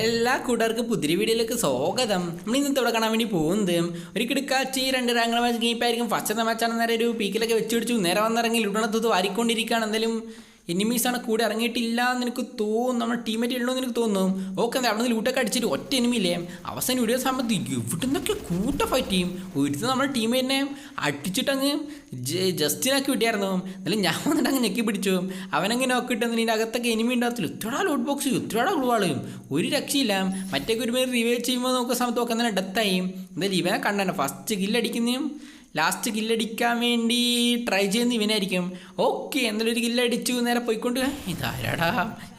എല്ലാ കൂട്ടുകാർക്ക് പുതിരി വീഡിയോയിലേക്ക് സ്വാഗതം. നമ്മൾ ഇന്നത്തെ ഇവിടെ കാണാൻ വേണ്ടി പോകുന്നത് ഒരു കിടക്കാച്ചി രണ്ട് റാങ്ക് മാച്ച് ഗെയിപ്പായിരിക്കും ഫസ്റ്റ് മാച്ചാണ് നേരെ ഒരു പീക്കിലൊക്കെ വെച്ച് പിടിച്ചു. നേരെ വന്നിറങ്ങി ലുടണത്തത് വാരിക്കൊണ്ടിരിക്കുകയാണ്. എന്തായാലും എനിമീസാണ് കൂടെ ഇറങ്ങിയിട്ടില്ല എന്ന് എനിക്ക് തോന്നും. നമ്മുടെ ടീമേറ്റ് ഉള്ളൂ എന്ന് എനിക്ക് തോന്നും. ഓക്കെ അവിടെ നിന്ന് ലൂട്ടൊക്കെ അടിച്ചിട്ട് ഒറ്റ എനിമി എനിമിയില്ലേ അവസാനം വീഡിയോ സമയത്ത് ഇവിടെ നിന്നൊക്കെ കൂട്ട ഫൈറ്റ് ചെയ്യും. ഒരുത്തം നമ്മുടെ ടീമേറ്റിനെ അടിച്ചിട്ടങ്ങ് ജസ്റ്റിനാക്കി വിട്ടിയായിരുന്നു. എന്നാലും ഞാൻ വന്നിട്ട് അങ്ങ് ഞെക്കി പിടിച്ചു. അവനങ്ങനെ നോക്കിയിട്ട് ഇതിന്റെ അകത്തൊക്കെ എനിമി ഉണ്ടാകത്തില്ല? ഇത്രടാ ലോഡ് ബോക്സ് ഇത്രടാ ഗ്ലൂവാൾ ഒരു രക്ഷയില്ല. മറ്റേ ഒരു പേര് ചെയ്യുമ്പോൾ നോക്കുന്ന സമയത്ത് നോക്കാൻ തന്നെ ഡെത്തായി എന്തായാലും ഇവനെ കണ്ടാണ് ഫസ്റ്റ് കില്ലടിക്കുന്നതും ലാസ്റ്റ് കില്ലടിക്കാൻ വേണ്ടി ട്രൈ ചെയ്യുന്ന ഇവനായിരിക്കും. ഓക്കെ എന്തായാലും ഒരു കില്ലടിച്ചു നേരെ പോയിക്കൊണ്ട് ഇതാരാടാ?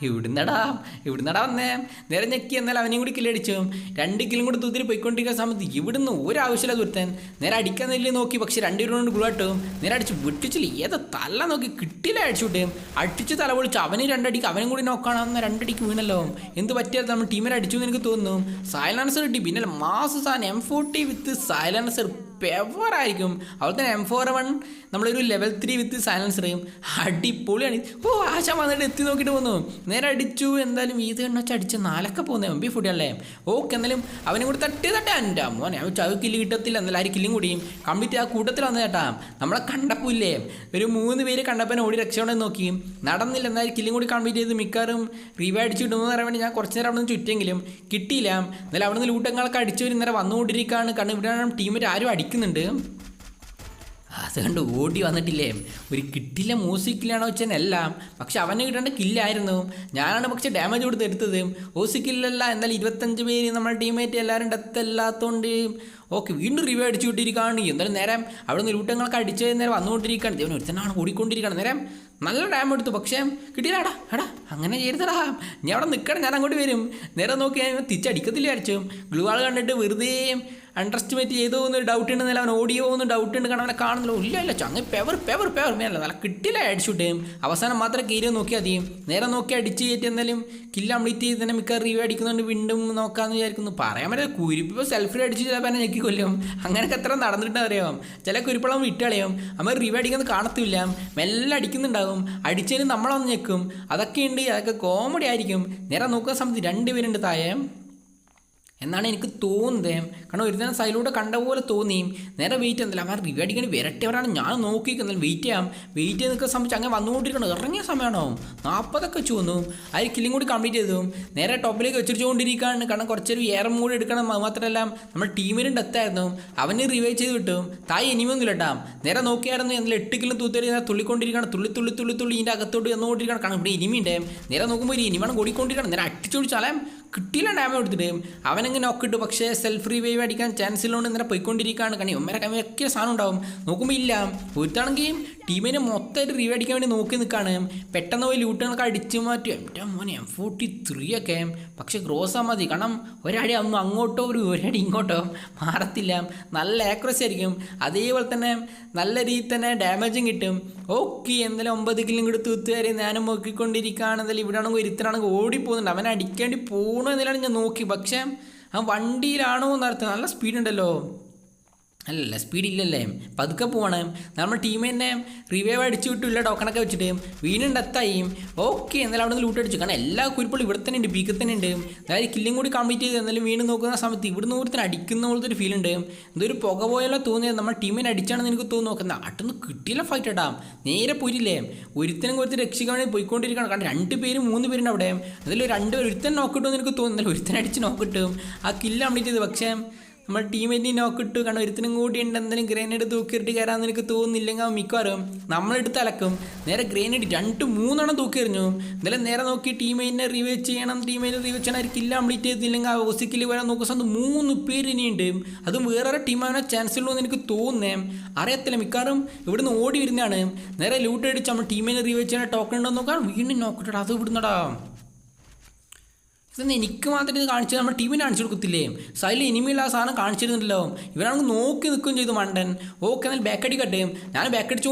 ഇവിടുന്നടാ? ഇവിടുന്നടാ വന്നേ? നേരെ ഞെക്കി എന്നാൽ അവനെയും കൂടി കില്ലടിച്ചു രണ്ട് കില്ലും കൂടി തൂത്തിരി പോയിക്കൊണ്ടിരിക്കുന്ന സമയത്ത് ഇവിടുന്ന് ഒരു ആവശ്യമില്ല ദുരുത്തൻ നേരെ അടിക്കാൻ നെല്ല് നോക്കി പക്ഷെ രണ്ടുപേരും ഗുളാട്ടും നേരെ അടിച്ച് വിട്ടിച്ചില്ല. ഏതാ തല നോക്കി കിട്ടില്ല അടിച്ചുവിട്ട് അടിച്ച് തല പൊളിച്ചു അവന് രണ്ടടിക്ക് അവനും കൂടി നോക്കണം രണ്ടടിക്ക് വീണല്ലോ. എന്ത് പറ്റിയാൽ നമ്മൾ ടീമിനെ അടിച്ചു എന്ന് എനിക്ക് തോന്നുന്നു. സൈലൻസർ കിട്ടി. പിന്നെ മാസ് സാധനം എം ഫോർട്ടി വിത്ത് സൈലൻസർ പെവറായിരിക്കും അതുപോലെ തന്നെ എം ഫോർ വൺ നമ്മളൊരു ലെവൽ ത്രീ വിത്ത് സൈലൻസ് അറിയും അടിപൊളിയാണ്. ഓ ആശ വന്നിട്ട് എത്തി നോക്കിയിട്ട് പോന്നു നേരെ അടിച്ചു. എന്തായാലും ഈ കണ്ണ വെച്ച് അടിച്ച നാലൊക്കെ പോകുന്നത് എം ബി ഫുഡിയല്ലേ ഓക്കെ എന്നാലും അവനും കൂടി തട്ടി തട്ടാ. എന്റെ മോനെ അവൻ ചവ് കില്ല് കിട്ടത്തില്ല. എന്നാലും ആര് കില്ലും കൂടിയും കംപ്ലീറ്റ് ആ കൂട്ടത്തിൽ വന്നു ചേട്ടാ നമ്മളെ കണ്ടപ്പോൾ ഇല്ലേ? ഒരു മൂന്ന് പേര് കണ്ടപ്പോൾ ഓടി രക്ഷപ്പെടാൻ നോക്കി. നടന്നില്ല. എന്നാലും കില്ലും കൂടി കംപ്ലീറ്റ് ചെയ്ത് മിക്കവാറും റീവേ അടിച്ച് കിട്ടുമെന്ന് പറയാൻ വേണ്ടി ഞാൻ കുറച്ച് നേരം അവിടെ നിന്ന് ചുറ്റെങ്കിലും കിട്ടിയില്ല എന്നാലും അവിടെ നിന്ന് ലൂട്ടങ്ങളൊക്കെ അടിച്ചു ഇന്നലെ വന്നുകൊണ്ടിരിക്കുകയാണ്. കാരണം ഇവിടെ ടീമിൽ ആരും അടിക്കുന്നുണ്ട് അതുകൊണ്ട് ഓടി വന്നിട്ടില്ലേ? ഒരു കിട്ടില്ല വെച്ചാൽ എല്ലാം. പക്ഷെ അവന് കിട്ടേണ്ട കില്ലായിരുന്നു. ഞാനാണ് പക്ഷെ ഡാമേജ് കൊടുത്ത് എടുത്തത്. ഓസിക്കില്ലല്ല എന്നാലും ഇരുപത്തഞ്ച് പേര് നമ്മുടെ ടീമേറ്റ് എല്ലാവരും ഡെത്ത് അല്ലാത്തതുകൊണ്ട് ഓക്കെ വീണ്ടും റിവ്യൂ അടിച്ചു വിട്ടിരിക്കുകയാണ് എന്തായാലും നേരം അവിടെ നിന്ന് ലൂട്ടങ്ങളൊക്കെ അടിച്ച് നേരം വന്നുകൊണ്ടിരിക്കുകയാണ്. ദൈവം ഒരുത്തനാണ് ഓടിക്കൊണ്ടിരിക്കുകയാണ്. നേരം നല്ല ഡാം എടുത്തു. പക്ഷേ കിട്ടിയില്ലാടാ എടാ അങ്ങനെ ചെയ്തടാ ഞാൻ അവിടെ നിൽക്കണം ഞാൻ അങ്ങോട്ട് വരും. നേരെ നോക്കി ഞാൻ തിരിച്ചടിക്കത്തില്ല അടിച്ചു ഗ്ലൂ ആൾ കണ്ടിട്ട് വെറുതെ അണ്ടർ എസ്റ്റിമേറ്റ് ചെയ്തു എന്നൊരു ഡൗട്ട് ഉണ്ടെന്നല്ല അവൻ ഓടിയോ എന്ന് ഡൗട്ട് ഉണ്ട് കാരണം അവനെ കാണുന്നില്ല. ഇല്ല ഇല്ല ചങ്ങ് പെവർ പെവർ പെവർ മേലല്ല നല്ല കിട്ടില്ല അടിച്ചിട്ട് അവസാനം മാത്രം കീരി നോക്കിയാൽ അധികം നേരെ നോക്കി അടിച്ച് കയറ്റി എന്നാലും കില്ല കംപ്ലീറ്റ് ചെയ്ത് തന്നെ മിക്ക റിവ്യൂ അടിക്കുന്നുണ്ട് വീണ്ടും നോക്കാമെന്ന് വിചാരിക്കുന്നു. പറയാൻ പറ്റില്ല കുരിപ്പ് സെൽഫി അടിച്ച് ചിലപ്പോൾ എന്നെ ഞെക്കി കൊല്ലും. അങ്ങനെയൊക്കെ എത്ര നടന്നിട്ട് അറിയാം. ചില കുരിപ്പളം വിട്ടളയും അമ്മ റിവ്യൂ അടിക്കുന്നത് കാണത്തില്ല. മെല്ലെ അടിക്കുന്നുണ്ടാകും. അടിച്ചതിന് നമ്മളൊന്ന് ഞെക്കും. അതൊക്കെ ഉണ്ട് അതൊക്കെ കോമഡി ആയിരിക്കും. നേരെ നോക്കുന്ന സമയത്ത് രണ്ടുപേരുണ്ട് താഴെ. എന്നാണ് എനിക്ക് തോന്നുന്നത്. കാരണം ഒരു ദിവസം സൈലൂടെ കണ്ട പോലെ തോന്നിയും നേരെ വെയിറ്റ് ചെയ്യുന്നില്ല അവർ റിവ്യൂ അടിക്കണി വരട്ടിയവരാണ്. ഞാൻ നോക്കിക്കുന്നത് വെയിറ്റ് ചെയ്യാം. വെയിറ്റ് ചെയ്ത് നിൽക്കുന്ന സമയത്ത് അങ്ങനെ വന്നുകൊണ്ടിരിക്കണം ഇറങ്ങിയ സമയമാണോ? നാൽപ്പതൊക്കെ വെച്ച് വന്നു അതിൽ കില്ലും കൂടി കംപ്ലീറ്റ് ചെയ്തു. നേരെ ടോപ്പിലേക്ക് വെച്ചിരിച്ചുകൊണ്ടിരിക്കുകയാണ്. കാരണം കുറച്ചൊരു ഏറെ മൂടി എടുക്കണം. അത് മാത്രമല്ല നമ്മുടെ ടീമിനും ഡെത്തായിരുന്നു അവന് റിവൈവ് ചെയ്ത് കിട്ടും തായ് ഇനിമൊന്നുമില്ല കേട്ടാ നേരെ നോക്കിയായിരുന്നു. എന്നാൽ എട്ട് കിലോ തൂത്തേരി നേരെ തുള്ളിക്കൊണ്ടിരിക്കണം തുള്ളി തുള്ളി തുള്ളി തുള്ളി ഇതിന്റെ അകത്തോട്ട് എന്നുകൊണ്ടിരിക്കണം കാരണം ഇവിടെ ഇനിമിയുണ്ട് നേരെ നോക്കുമ്പോൾ ഒരു ഇനിമാണ് കൂടിക്കൊണ്ടിരിക്കണം നേരെ അടിച്ചോടിച്ചാലേ കിട്ടിയില്ല ഡാമേജ് കൊടുത്തിട്ട് അവനങ്ങ് നോക്കിട്ട് പക്ഷേ സെൽഫ് റിവൈവ് അടിക്കാൻ ചാൻസ് ഇല്ലാണ്ട് ഇങ്ങനെ പോയിക്കൊണ്ടിരിക്കുകയാണ് കണി ഒമ്മര കമ്മി കമ്മിയൊക്കെ സാധനം ഉണ്ടാവും. നോക്കുമ്പോൾ ഇല്ല. ഒരുത്താണെങ്കിൽ ടീമിനെ മൊത്തമായിട്ട് റിവ്യൂ അടിക്കാൻ വേണ്ടി നോക്കി നിൽക്കുകയാണ്. പെട്ടെന്ന് പോയി ലൂട്ടുകളൊക്കെ അടിച്ചു മാറ്റി. എന്റെ മോനെ എം ഫോർട്ടി ത്രീ ഒക്കെ. പക്ഷേ ഗ്രോസാ മതി. കാരണം ഒരടി ഒന്നും അങ്ങോട്ടോ ഒരു ഒരടി ഇങ്ങോട്ടോ മാറത്തില്ല. നല്ല ആക്രസി ആയിരിക്കും. അതേപോലെ തന്നെ നല്ല രീതിയിൽ തന്നെ ഡാമേജും കിട്ടും. ഓക്കെ എന്തായാലും ഒമ്പത് കിലും കൂടി തൂത്തുകാരി ഞാനും നോക്കിക്കൊണ്ടിരിക്കുകയാണെന്നാലും ഇവിടെ ആണെങ്കിൽ ഒരുത്തനാണെങ്കിൽ ഓടിപ്പോകുന്നുണ്ട്. അവനെ അടിക്കേണ്ടി പോകണോ എന്നല്ലാണ് ഞാൻ നോക്കി. പക്ഷേ ആ വണ്ടിയിലാണോ എന്നർത്ഥം നല്ല സ്പീഡ് ഉണ്ടല്ലോ. അല്ലല്ല സ്പീഡ് ഇല്ലല്ലേ? പതുക്കെ പോവാണ് നമ്മൾ ടീം തന്നെ റിവൈവ് അടിച്ചു വിട്ടില്ല ടോക്കണൊക്കെ വെച്ചിട്ട്. വീണ്ടും ഡെത്തായി ഓക്കെ എന്നാലും അവിടെ നിന്ന് ലൂട്ട് അടിച്ചു. കാരണം എല്ലാ കുരിപ്പുകളും ഇവിടെ തന്നെ ഉണ്ട് ബീക്കിൽ തന്നെ ഉണ്ട്. അതായത് കില്ലും കൂടി കംപ്ലീറ്റ് ചെയ്ത് എന്നാലും വീണ്ടും നോക്കുന്ന സമയത്ത് ഇവിടുന്ന് ഒരുത്തിന് അടിക്കുന്ന പോലത്തെ ഒരു ഫീൽ ഉണ്ട്. എന്തൊരു പുക പോയാലോ തോന്നിയത്. നമ്മൾ ടീമിനെ അടിച്ചാണെന്ന് എനിക്ക് തോന്നുന്നു. നോക്കുന്നത് അട്ടൊന്ന് കിട്ടിയില്ല ഫൈറ്റ് ഇടാം നേരെ പോയില്ലേ ഒരുത്തനും കുറച്ച് രക്ഷിക്കാൻ വേണ്ടി പോയിക്കൊണ്ടിരിക്കണം കാരണം രണ്ട് പേരും മൂന്ന് പേരുണ്ട് അവിടെ. അതിൽ രണ്ട് ഒരുത്തൻ നോക്കിട്ടു എനിക്ക് തോന്നുന്നില്ല ഒരുത്തൻ അടിച്ച് നോക്കിട്ടും ആ കില്ല് കംപ്ലീറ്റ് ചെയ്ത്. പക്ഷേ നമ്മൾ ടീമേറ്റ് നോക്ക് ഇട്ടു. കാരണം ഒരുത്തിനും കൂടി ഉണ്ട്. എന്തെങ്കിലും ഗ്രേനേഡ് തൂക്കിയിട്ട് കയറാൻ എനിക്ക് തോന്നുന്നില്ലെങ്കിൽ അവൻ മിക്കവാറും നമ്മളെടുത്ത് അലക്കും. നേരെ ഗ്രേനേഡ് രണ്ട് മൂന്നെണ്ണം തൂക്കി എറിഞ്ഞു. എന്നാലും നേരെ നോക്കി ടീമേറ്റിനെ റിവൈവ് ചെയ്യണം. ടീമേറ്റ് റിവൈവ് ചെയ്യണം. അവർക്ക് ഇല്ല കംപ്ലീറ്റ് ചെയ്തില്ലെങ്കിൽ ആ ഓസിക്കിൽ വരാൻ നോക്കുന്ന സമയത്ത് മൂന്ന് പേര് ഇനിയുണ്ട്. അതും വേറെ ടീമാകാൻ ചാൻസ് ഉള്ളൂ എന്ന് എനിക്ക് തോന്നുന്നേ. അറിയത്തില്ല. മിക്കവാറും ഇവിടുന്ന് ഓടി വരുന്നതാണ്. നേരെ ലൂട്ട് അടിച്ച് നമ്മൾ ടീമിനെ റിവൈവ് ചെയ്യണ ടോക്കൺ ഉണ്ടോ നോക്കാം. വീണ്ടും നോക്കട്ടെ അത് ഇവിടുന്നടാ. ഇതൊന്നും എനിക്ക് മാത്രം ഇത് കാണിച്ചു നമ്മുടെ ടീമിന് കാണിച്ചു കൊടുക്കത്തില്ലേ? സൈഡിൽ ഇനിമയുള്ള ആ സാധനം കാണിച്ചിരുന്നില്ലല്ലോ. ഇവരാണെങ്കിൽ നോക്കി നിൽക്കുകയും ചെയ്തു മണ്ടൻ. ഓക്കെ എന്നാൽ ബാക്ക് അടിക്കട്ടെ ഞാൻ ബാക്ക്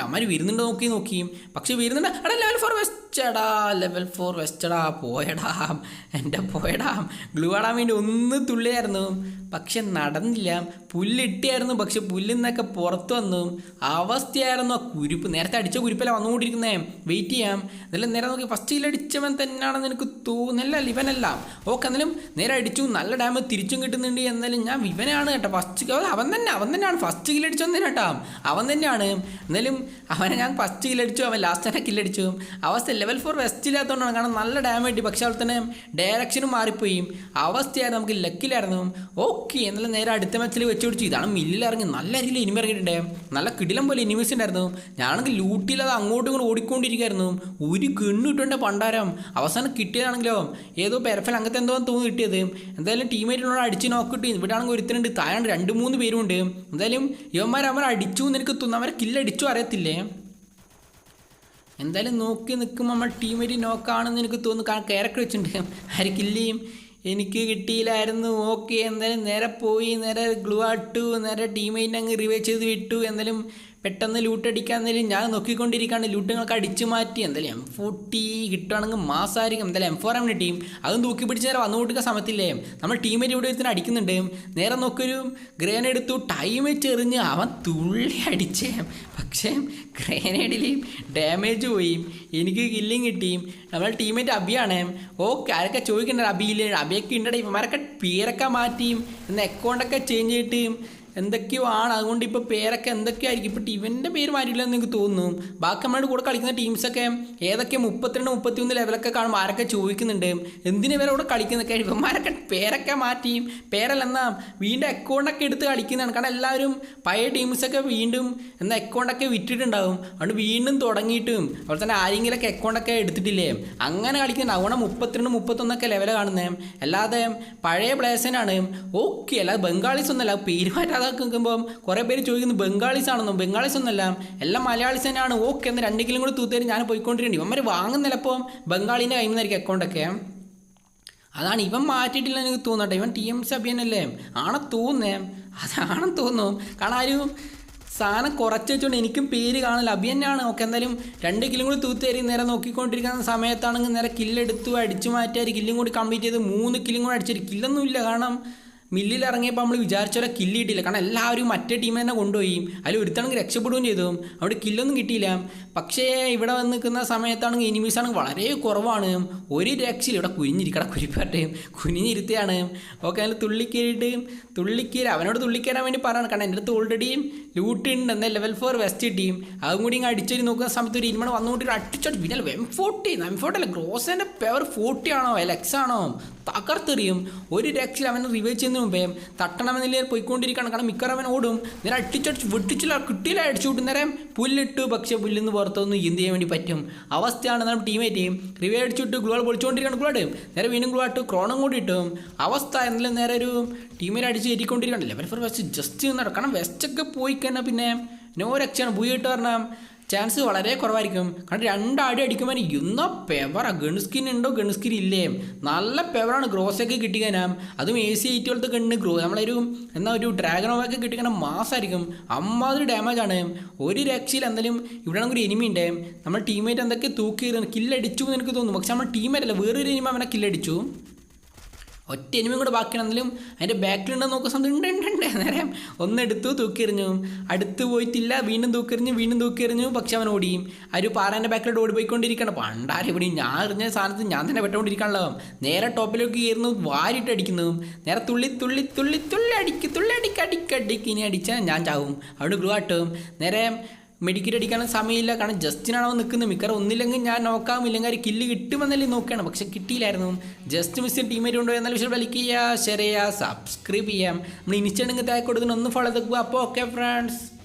അമ്മ വരുന്നുണ്ട് നോക്കി നോക്കി പക്ഷെ വരുന്നുണ്ട്. എടാ ലെവൽ ഫോർ വെസ്റ്റടാ ലെവൽ ഫോർ വെസ്റ്റടാ പോയടാം. എന്റെ പോയടാം. ഗ്ലൂ ആടാൻ വേണ്ടി ഒന്ന് തുള്ളിയായിരുന്നു. പക്ഷെ നടന്നില്ല. പുല്ലിട്ടിയായിരുന്നു പക്ഷെ പുല്ലിൽ നിന്നൊക്കെ പുറത്തു വന്നു. അവസ്ഥയായിരുന്നു ആ കുരുപ്പ്. നേരത്തെ അടിച്ച കുരുപ്പല്ല വന്നുകൊണ്ടിരിക്കുന്നേ? വെയിറ്റ് ചെയ്യാം. എന്നാലും നേരെ നോക്കി ഫസ്റ്റ് അടിച്ചവൻ തന്നെയാണെന്ന് എനിക്ക് തോന്നുന്നില്ല ഇവൻ ഇവനല്ല. ഓക്കെ എന്നാലും നേരെ അടിച്ചു. നല്ല ഡാമേജ് തിരിച്ചും കിട്ടുന്നുണ്ട്. എന്നാലും ഞാൻ ഇവനാണ് കേട്ടോ ഫസ്റ്റ് അവൻ തന്നെ അവൻ തന്നെയാണ് ഫസ്റ്റ് കില്ലടിച്ചു തന്നെ കേട്ടോ. അവൻ തന്നെയാണ്. എന്നാലും അവനെ ഞാൻ ഫസ്റ്റ് കില്ലടിച്ചു അവൻ ലാസ്റ്റ് തന്നെ കില്ലടിച്ചു അവസ്ഥ ലെവൽ ഫോർ വെസ്റ്റില്ലാത്തതുകൊണ്ടാണ് കാരണം നല്ല ഡാമേജ് പക്ഷെ അവൾ തന്നെ ഡയറക്ഷനും മാറിപ്പോയി. അവസ്ഥയായിരുന്നു നമുക്ക് ലക്കിലായിരുന്നു ഓക്കെ എന്നാലും നേരെ അടുത്ത മാച്ചിൽ വെച്ച് പിടിച്ചു. ഇതാണ് മില്ലിൽ ഇറങ്ങി. നല്ല രീതിയിൽ ഇനിമി ഇറങ്ങിയിട്ടുണ്ടായിരുന്നു നല്ല കിടിലം പോലെ ഇനിമീസ് ഉണ്ടായിരുന്നു. ഞാനാണെങ്കിൽ ലൂട്ടിയിൽ അത് അങ്ങോട്ടും ഇങ്ങോട്ടും ഓടിക്കൊണ്ടിരിക്കുകയായിരുന്നു. ഒരു കിണ്ണു ഇട്ടുണ്ട് പണ്ടാരം. അവസാനം കിട്ടിയതാണെങ്കിലോ ഏതോ പെരഫൽ അങ്ങനത്തെ എന്തോ തോന്നി കിട്ടിയത്. എന്തായാലും ടീമേറ്റിനോട് അടിച്ച് നോക്കിട്ട് ഇവിടെ ആണെങ്കിൽ ഒരുത്തരുണ്ട് താഴെ രണ്ട് മൂന്ന് പേരുണ്ട്. എന്തായാലും ഇവന്മാർ അവർ അടിച്ചു എന്ന് എനിക്ക് തോന്നുന്നു. അവരെ കില്ലടിച്ചു അറിയത്തില്ലേ? എന്തായാലും നോക്കി നിൽക്കുമ്പോൾ നമ്മൾ ടീമേറ്റ് നോക്കാണെന്ന് എനിക്ക് തോന്നുന്നു. കാരണം കയറൊക്കെ വെച്ചിട്ടുണ്ട്. ആര് കില്ലിയും എനിക്ക് കിട്ടിയില്ലായിരുന്നു. ഓക്കെ എന്തായാലും നേരെ പോയി നേരെ ഗ്ലൂ ആട്ടു നേരെ ടീമേറ്റിനെ അങ്ങ് റിവൈവ് ചെയ്ത് വിട്ടു. എന്തായാലും പെട്ടെന്ന് ലൂട്ട് അടിക്കാൻ നേരം ഞാൻ നോക്കിക്കൊണ്ടിരിക്കുകയാണ് ലൂട്ടുകൾക്ക് അടിച്ചു മാറ്റി. എന്തായാലും എം ഫോർട്ടി കിട്ടുകയാണെങ്കിൽ മാസമായിരിക്കും എന്തായാലും എം ഫോർ എമ്മിന്റെ ടീം അതും തൂക്കി പിടിച്ച് നേരെ വന്നു കൊടുക്കാൻ സമയത്തില്ലേ? നമ്മൾ ടീമിൽ ഇവിടെ ഒരുത്തിന് അടിക്കുന്നുണ്ട്. നേരെ നോക്കൊരു ഗ്രേനേഡ് എടുത്തു. ടൈം ചെറിഞ്ഞ് അവൻ തുള്ളി അടിച്ചേ. പക്ഷേ ഗ്രേനേഡിലേയും ഡാമേജ് പോയി. എനിക്ക് കില്ലിങ് കിട്ടിയും നമ്മൾ ടീമേറ്റ് അബിയാണ്. ഓക്കെ ആരൊക്കെ ചോദിക്കണ്ട അബിയില്ലേ അബിയൊക്കെ ഉണ്ടടേ. ഇവന്മാരൊക്കെ പേരൊക്കെ മാറ്റിയും എന്ന അക്കൗണ്ടൊക്കെ ചേഞ്ച് ചെയ്തിട്ട് എന്തൊക്കെയോ ആണ്. അതുകൊണ്ട് ഇപ്പോൾ പേരൊക്കെ എന്തൊക്കെയായിരിക്കും? ഇപ്പോൾ ഇവന്റെ പേര് മാറ്റില്ല എന്ന് എനിക്ക് തോന്നുന്നു. ബാക്കി നമ്മളുടെ കൂടെ കളിക്കുന്ന ടീംസൊക്കെ ഏതൊക്കെ മുപ്പത്തിരണ്ട് മുപ്പത്തിയൊന്ന് ലെവലൊക്കെ കാണുമ്പോൾ ആരൊക്കെ ചോദിക്കുന്നുണ്ട്? എന്തിനു ഇവരെ കൂടെ കളിക്കുന്നൊക്കെ? ഇവന്മാരൊക്കെ പേരൊക്കെ മാറ്റിയും പേരല്ലെന്നാ വീണ്ടും അക്കൗണ്ടൊക്കെ എടുത്ത് കളിക്കുന്നതാണ്. കാരണം എല്ലാവരും പഴയ ടീംസൊക്കെ വീണ്ടും എന്നാൽ അക്കൗണ്ടൊക്കെ വിറ്റിട്ടുണ്ടാവും. അതുകൊണ്ട് വീണ്ടും തുടങ്ങിയിട്ടും. അതുപോലെ തന്നെ ആരെങ്കിലൊക്കെ അക്കൗണ്ടൊക്കെ എടുത്തിട്ടില്ലേ? അങ്ങനെ കളിക്കുന്നുണ്ട് അതുകൊണ്ട് മുപ്പത്തിരണ്ട് മുപ്പത്തൊന്നൊക്കെ ലെവൽ കാണുന്നത് അല്ലാതെ പഴയ പ്ലേയേഴ്സിനാണ് ഓക്കെ അല്ലാതെ ബംഗാളീസ് ഒന്നല്ല പേര് മാറ്റാതെ നിൽക്കുമ്പം കുറേ പേര് ചോദിക്കുന്നു ബംഗാളീസ് ആണെന്നോ ബംഗാളീസ് ഒന്നല്ല എല്ലാം മലയാളീസ് തന്നെയാണ് ഓക്കെ എന്ന് രണ്ടെങ്കിലും കൂടി തൂത്തേരി ഞാൻ പോയിക്കൊണ്ടിരിക്കേണ്ടി ഇവന്മാർ വാങ്ങുന്നില്ലപ്പം ബംഗാളീന്റെ കയ്യിൽ നിന്നായിരിക്കും അക്കൗണ്ടൊക്കെ. അതാണ് ഇവൻ മാറ്റിയിട്ടില്ല എനിക്ക് തോന്നട്ടെ ഇവൻ ടി എം സബിയനല്ലേ? ആണെ തോന്നേ അതാണെന്ന് തോന്നും കാരണം ആ ഒരു സാധനം കുറച്ച് വെച്ചുകൊണ്ട് എനിക്കും പേര് കാണില്ല അഭിയന്നാണ് ഓക്കെ എന്തായാലും രണ്ട് കിലും കൂടി തൂത്തേരി നേരെ നോക്കിക്കൊണ്ടിരിക്കുന്ന സമയത്താണെങ്കിൽ നേരെ കില്ലെടുത്തു അടിച്ചു മാറ്റിയാൽ കില്ലും കൂടി കംപ്ലീറ്റ് ചെയ്ത് മൂന്ന് കില്ലും കൂടി അടിച്ചൊരു കില്ലൊന്നുമില്ല കാരണം മില്ലിൽ ഇറങ്ങിയപ്പോൾ നമ്മൾ വിചാരിച്ചവരെ കില്ല് കിട്ടിയില്ല. കാരണം എല്ലാവരും മറ്റേ ടീമിൽ തന്നെ കൊണ്ടുപോയി. അതിൽ ഒരുത്തണെങ്കിൽ രക്ഷപ്പെടുകയും ചെയ്തു. അവിടെ കില്ലൊന്നും കിട്ടിയില്ല. പക്ഷേ ഇവിടെ വന്ന് നിൽക്കുന്ന സമയത്താണെങ്കിൽ എനിമീസ് ആണെങ്കിൽ വളരെ കുറവാണ്. ഒരു രക്ഷയിൽ ഇവിടെ കുനിഞ്ഞിരിക്കട കുരിപ്പാട്ടെ. കുനിഞ്ഞിരുത്തിയാണ് ഓക്കെ അതിൽ തുള്ളിക്കേറിയിട്ട് തുള്ളിക്കേറി അവനോട് തുള്ളിക്കേറാൻ വേണ്ടി പറയണം. കാരണം എന്റെ അടുത്ത് ഓൾറെഡി ലൂട്ട് ഉണ്ട്. എന്നാൽ ലെവൽ ഫോർ വെസ്റ്റ് ടീം അതും കൂടി ഇങ്ങനെ അടിച്ചൊരു നോക്കുന്ന സമയത്ത് ഒരു ഇരുമണ വന്നുകൊണ്ട് അടിച്ചോട്ട് പിന്നെ എം ഫോർട്ടി എം ഫോർട്ടി അല്ല ഗ്രോസിന്റെ പവർ ഫോർട്ടി ആണോ? അല്ല എക്സ് ആണോ? തകർത്തെറിയും. ഒരു രക്ഷയിൽ അവനെ റിവൈവ് ചെയ്യുന്നതിന് മുമ്പേ നിലയിൽ പോയിക്കൊണ്ടിരിക്കുകയാണ്. കാരണം മിക്കവാറും അവൻ ഓടും. നേരെ അടിച്ചടിച്ച് വെട്ടിച്ചില്ല കിട്ടിയില്ല അടിച്ചു വിട്ടും നേരം പുല്ലിട്ട്. പക്ഷേ പുല്ലിന്ന് പുറത്തൊന്നും എന്ത് ചെയ്യാൻ വേണ്ടി പറ്റും? അവസ്ഥയാണ് നമ്മുടെ ടീമേറ്റ്. റിവൈവ് അടിച്ചിട്ട് ഗ്ലോൾ പൊളിച്ചുകൊണ്ടിരിക്കുകയാണ് ഗ്ലോഡ് നേരെ വീണ്ടും ഗ്ലൂ ആയിട്ട് ക്രോണും കൂടി ഇട്ടും. അവസ്ഥ എന്നാലും നേരെ ഒരു ടീമിനെ അടിച്ച് കയറ്റിക്കൊണ്ടിരിക്കുകയാണ് ലെവൽ ഫോർ വെസ്റ്റ് ജസ്റ്റ് നടക്കണം. വെസ്റ്റൊക്കെ പോയി കഴിഞ്ഞാൽ പിന്നെ നോ രക്ഷയാണ്. ഭൂയിട്ട് പറഞ്ഞാൽ ചാൻസ് വളരെ കുറവായിരിക്കും. കാരണം രണ്ടടി അടിക്കുമ്പോൾ എന്നാ പെവറാ ഗൺസ്കിൻ ഉണ്ടോ ഗൺസ്കിൻ ഇല്ലേ? നല്ല പെവറാണ് ഗ്രോസൊക്കെ കിട്ടിക്കാനാം അതും എ സി എയ്റ്റ് പോലത്തെ ഗണ്ണ് ഗ്രോ നമ്മളൊരു എന്നാൽ ഒരു ഡ്രാഗൺ ഓവൊക്കെ കിട്ടിക്കണ മാസമായിരിക്കും അമ്മാതിരി ആണ്. ഒരു രക്ഷയിൽ എന്തായാലും ഇവിടെ ഒരു എനിമി ഉണ്ട്. നമ്മൾ ടീമേറ്റ് എന്തൊക്കെ തൂക്കി കില്ലടിച്ചു എന്ന് എനിക്ക് തോന്നുന്നു. പക്ഷെ നമ്മുടെ ടീമേറ്റ് അല്ല. വേറൊരു എനിമി അവനെ കില്ലടിച്ചു ഒറ്റ എനിമയും കൂടെ ബാക്കിയാണെങ്കിലും അതിന്റെ ബാക്കിലുണ്ടെന്ന് നോക്കുന്ന സമയത്ത് ഉണ്ട് ഉണ്ട് ഉണ്ട്. നേരം ഒന്നെടുത്തു തൂക്കിയെറിഞ്ഞു. അടുത്ത് പോയിട്ടില്ല വീണ്ടും തൂക്കിയെറിഞ്ഞു വീണ്ടും തൂക്കിയെറിഞ്ഞു. പക്ഷെ അവൻ ഓടിയും. ആ ഒരു പാറേന്റെ ബാക്കിലോട്ട് ഓടിപ്പോയിക്കൊണ്ടിരിക്കണം പണ്ടാരെ ഇവിടെ ഞാൻ എറിഞ്ഞ സാധനത്ത് ഞാൻ തന്നെ പെട്ടുകൊണ്ടിരിക്കാനുള്ളതും നേരെ ടോപ്പിലേക്ക് കയറുന്നു വാരിട്ട് അടിക്കുന്നു. നേരെ തുള്ളി തുള്ളി തുള്ളി തുള്ളി അടിക്ക് തുള്ളി അടിക്ക് അടിച്ചാൽ ഞാൻ ചാവും. അവിടെ ഗ്ലൂ ആട്ടും നേരെ മെഡിക്കറ്റ് അടിക്കാനും സമയമില്ല. കാരണം ജസ്റ്റിനാണോ നിൽക്കുന്നത്. മിക്കവാറും ഒന്നില്ലെങ്കിൽ ഞാൻ നോക്കാം. ഇല്ലെങ്കിൽ ഒരു കില്ല് കിട്ടുമെന്നല്ലേ നോക്കുകയാണ്. പക്ഷെ കിട്ടിയില്ലായിരുന്നു. ജസ്റ്റ് മിസ് ടീമേറ്റ് കൊണ്ടുപോയി എന്നാൽ വിഷയം ലൈക്ക് ചെയ്യുക ഷെയർ ചെയ്യുക സബ്സ്ക്രൈബ് ചെയ്യാം നമ്മൾ ഇനിച്ചുണ്ടെങ്കിൽ താഴെ കൊടുക്കുന്ന ഒന്ന് ഫോളോ ചെയ്ത് അപ്പോൾ ഓക്കെ ഫ്രണ്ട്സ്